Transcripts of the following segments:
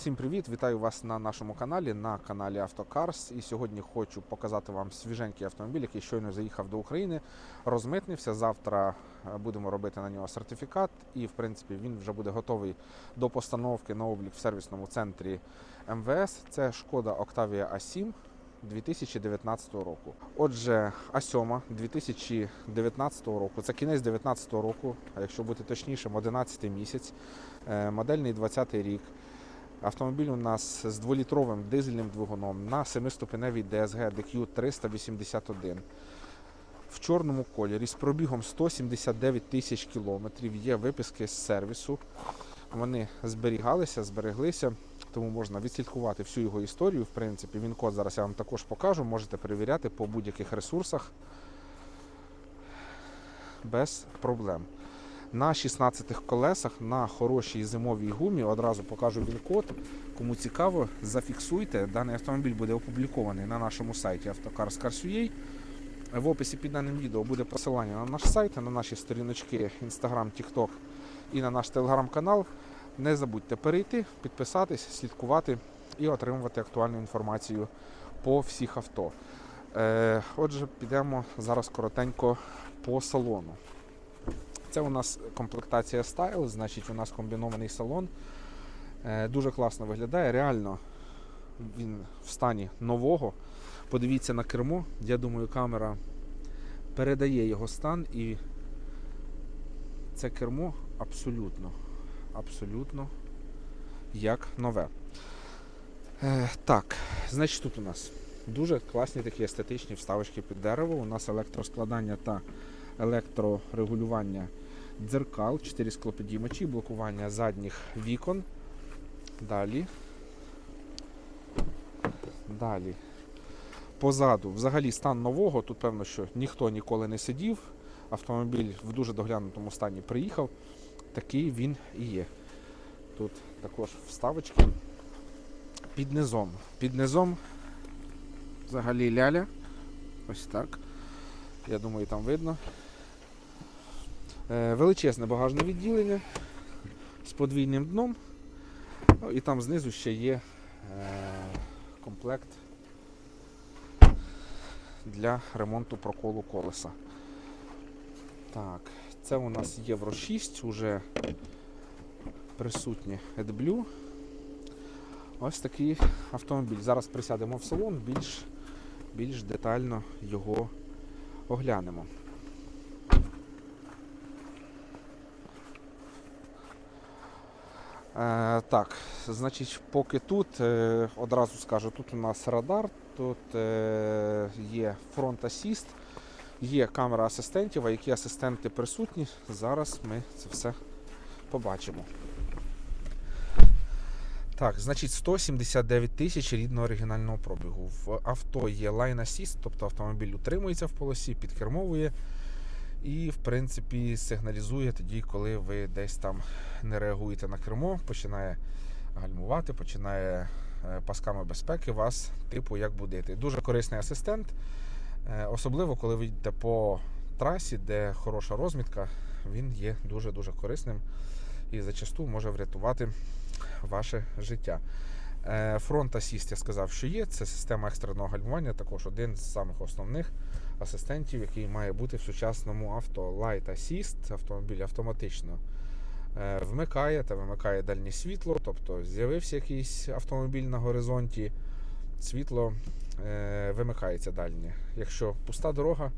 Всім привіт! Вітаю вас на нашому каналі, на каналі Автокарс. І сьогодні хочу показати вам свіженький автомобіль, який щойно заїхав до України, розмитнився. Завтра е, будемо робити на нього сертифікат, і в принципі він вже буде готовий до постановки на облік в сервісному центрі МВС. Це шкода Octavia A7 2019 року. Отже, А7 2019 року, це кінець 2019 року, а якщо бути точнішим, 11 місяць, Е, модельний 20 рік. Автомобіль у нас з дволітровим дизельним двигуном на 7-ступеневій DSG DQ 381. В чорному кольорі з пробігом 179 тисяч кілометрів. Є виписки з сервісу. Вони зберігалися, збереглися, тому можна відслідкувати всю його історію. В принципі, він код зараз я вам також покажу. Можете перевіряти по будь-яких ресурсах без проблем. На 16 колесах на хорошій зимовій гумі одразу покажу він код. Кому цікаво, зафіксуйте. Даний автомобіль буде опублікований на нашому сайті Автокарс.ua. В описі під даним відео буде посилання на наш сайт, на наші сторіночки Instagram, TikTok і на наш телеграм-канал. Не забудьте перейти, підписатись, слідкувати і отримувати актуальну інформацію по всіх авто. Е, отже, підемо зараз коротенько по салону. Це у нас комплектація Style, значить у нас комбінований салон. Е, Дуже класно виглядає. Реально він в стані нового. Подивіться на кермо. Я думаю, камера передає його стан і це кермо абсолютно, абсолютно як нове. Е, так, значить тут у нас дуже класні такі естетичні вставочки під дерево. У нас електроскладання та електрорегулювання дзеркал, 4 склопідіймачі, блокування задніх вікон. Далі. Далі. Позаду, взагалі, стан нового. Тут певно, що ніхто ніколи не сидів. Автомобіль в дуже доглянутому стані приїхав. Такий він і є. Тут також вставочки. Під низом. Під низом взагалі ляля. Ось так. Я думаю, там видно. Е, Величезне багажне відділення з подвійним дном. Ну, і там знизу ще є е, комплект для ремонту проколу колеса. Так, це у нас Євро 6, уже присутнє AdBlue. Ось такий автомобіль. Зараз присядемо в салон, більш, більш детально його оглянемо. Так, значить, поки тут, е, одразу скажу, тут у нас радар, тут е, є фронт асіст, є камера асистентів, а які асистенти присутні, зараз ми це все побачимо. Так, значить 179 тисяч рідного оригінального пробігу. В авто є Line Assist, тобто автомобіль утримується в полосі, підкермовує і, в принципі, сигналізує тоді, коли ви десь там не реагуєте на кермо, починає гальмувати, починає е, пасками безпеки вас, типу, як будити. Дуже корисний асистент, е, особливо коли ви йдете по трасі, де хороша розмітка, він є дуже-дуже корисним і зачасту може врятувати ваше життя. Е, Фронт Assist я сказав, що є. Це система екстреного гальмування, також один з самих основних асистентів, який має бути в сучасному авто. Light Assist, автомобіль автоматично е, вмикає та вимикає дальнє світло. Тобто з'явився якийсь автомобіль на горизонті, світло е, вимикається дальнє. Якщо пуста дорога,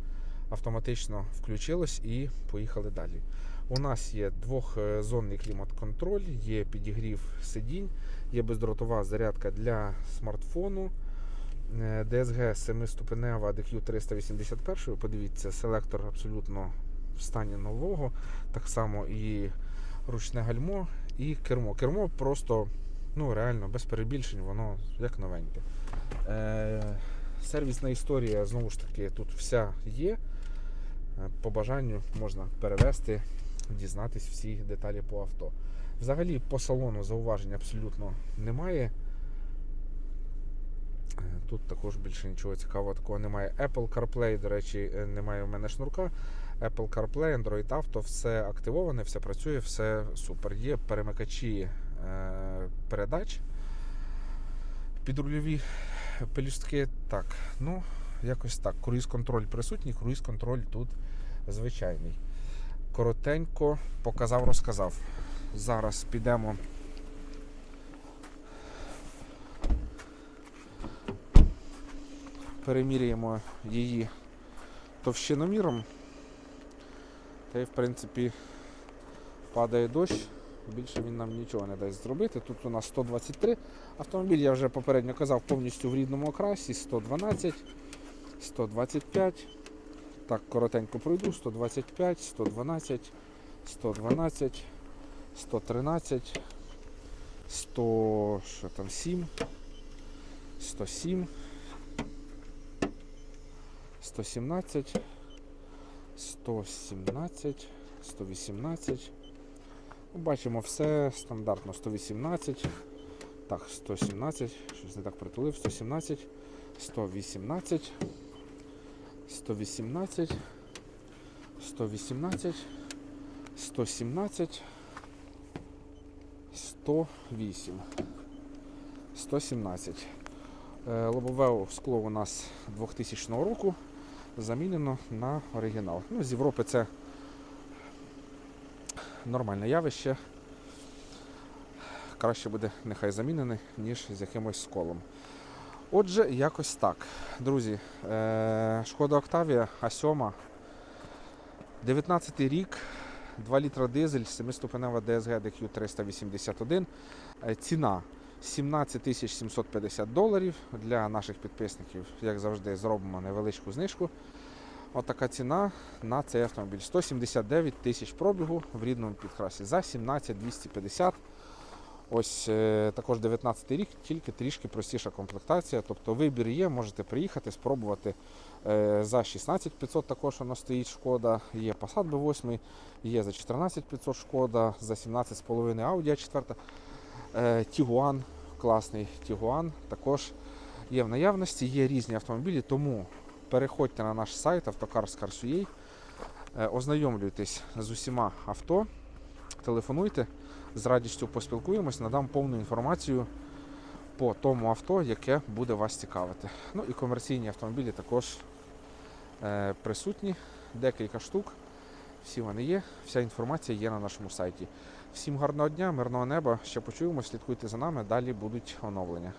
автоматично включилось і поїхали далі. У нас є двохзонний клімат-контроль, є підігрів сидінь, є бездротова зарядка для смартфону. DSG 7-ступенева DQ 381. Подивіться, селектор абсолютно в стані нового. Так само і ручне гальмо, і кермо. Кермо просто ну, реально без перебільшень, воно як новеньке. Е, сервісна історія знову ж таки тут вся є. Е, По бажанню можна перевести, дізнатись всі деталі по авто. Взагалі по салону зауважень абсолютно немає. Е, Тут також більше нічого цікавого такого немає. Apple CarPlay, до речі, е, немає у мене шнурка. Apple CarPlay, Android Auto, все активоване, все працює, все супер. Є перемикачі е, передач. Підрульові пелюстки, так, ну, якось так. Круїз-контроль присутній, круїз-контроль тут звичайний. Коротенько показав, розказав. Зараз підемо. Переміряємо її товщиноміром. Та й, в принципі, падає дощ, більше він нам нічого не дасть зробити. Тут у нас 123. Автомобіль, я вже попередньо казав, повністю в рідному окрасі 112, 125. Так, коротенько пройду. 125, 112, 112, 113, 100, що там, 7, 107, 117, 117, 118. Ну, Бачимо все стандартно 118. Так, 117, щось не так притулив, 117, 118, 118, 118, 117, 108, 117. Е, Лобове скло у нас 2000 року замінено на оригінал. Ну, з Європи це нормальне явище. Краще буде нехай замінений, ніж з якимось сколом. Отже, якось так. Друзі, е, Шкода Октавія А7, 19 рік, 2 літра дизель, 7-ступенева DSG DQ 381. Е, Ціна 17 750 доларів. Для наших підписників, як завжди, зробимо невеличку знижку. Отака От ціна на цей автомобіль. 179 тисяч пробігу в рідному підкрасі за 17 250. Ось е, також 19 рік, тільки трішки простіша комплектація. Тобто вибір є, можете приїхати, спробувати е, за 16 500 також воно стоїть шкода. Є Passat b 8 є за 14 500 шкода, за 17,5 Audi a 4 Е, Тігуан, класний Тігуан, також є в наявності, є різні автомобілі, тому переходьте на наш сайт автокарс.ua, е, ознайомлюйтесь з усіма авто, телефонуйте, з радістю поспілкуємось, надам повну інформацію по тому авто, яке буде вас цікавити. Ну і комерційні автомобілі також е, присутні, декілька штук. Всі вони є, вся інформація є на нашому сайті. Всім гарного дня, мирного неба. Ще почуємо, слідкуйте за нами, далі будуть оновлення.